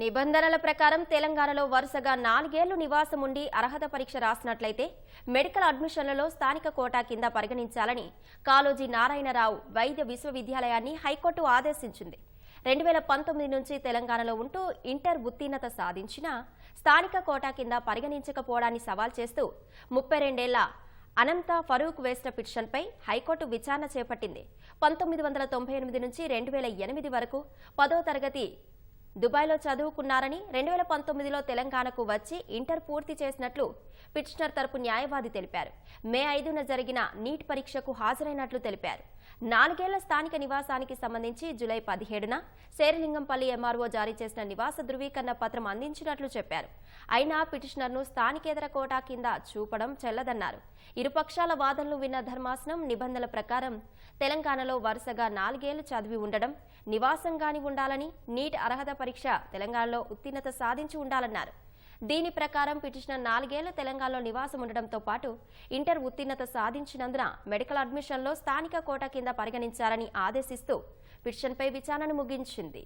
నిబంధనల ప్రకారం తెలంగాణలో వరుసగా నాలుగేళ్ళు నివాసం ఉండి అర్హత పరీక్ష రాసినట్లయితే మెడికల్ అడ్మిషన్లలో స్థానిక కోటా కింద పరిగణించాలని కాళోజీ నారాయణరావు వైద్య విశ్వవిద్యాలయాన్ని హైకోర్టు ఆదేశించింది. రెండు వేల పంతొమ్మిది నుంచి తెలంగాణలో ఉంటూ ఇంటర్ ఉత్తీర్ణత సాధించిన స్థానిక కోటా కింద పరిగణించకపోవడాన్ని సవాల్ చేస్తూ ముప్పై రెండేళ్ళ అనంత ఫరూక్ వేసిన పిటిషన్పై హైకోర్టు విచారణ చేపట్టింది. పంతొమ్మిది వందల తొంభై ఎనిమిది నుంచి రెండు వేల ఎనిమిది వరకు పదో తరగతి దుబాయ్లో చదువుకున్నారని రెండు వేల పంతొమ్మిదిలో తెలంగాణకు వచ్చి ఇంటర్ పూర్తి చేసినట్లు పిటిషనర్ తరపు న్యాయవాది తెలిపారు. మే ఐదున జరిగిన నీట్ పరీక్షకు హాజరైనట్లు తెలిపారు. నాలుగేళ్ళ స్థానిక నివాసానికి సంబంధించి జూలై పదిహేడున శేరలింగంపల్లి ఎంఆర్ఓ జారీ చేసిన నివాస ధృవీకరణ పత్రం అందించినట్లు చెప్పారు. అయినా పిటిషనర్ను స్థానికేతర కోటా కింద చూపడం చెల్లదన్నారు. ఇరుపక్షాల వాదనలు విన్న ధర్మాసనం నిబంధనల ప్రకారం తెలంగాణలో వరుసగా నాలుగేళ్ళు చదివి ఉండడం నివాసంగాని ఉండాలని నీట్ అర్హత పరీక్ష తెలంగాణలో ఉత్తీర్ణత సాధించి ఉండాలన్నారు. దీని ప్రకారం పిటిషనర్ నాలుగేళ్ళ తెలంగాణలో నివాసం ఉండడంతో పాటు ఇంటర్ ఉత్తీర్ణత సాధించినందున మెడికల్ అడ్మిషన్లో స్థానిక కోటా కింద పరిగణించాలని ఆదేశిస్తూ పిటిషన్పై విచారణను ముగించింది.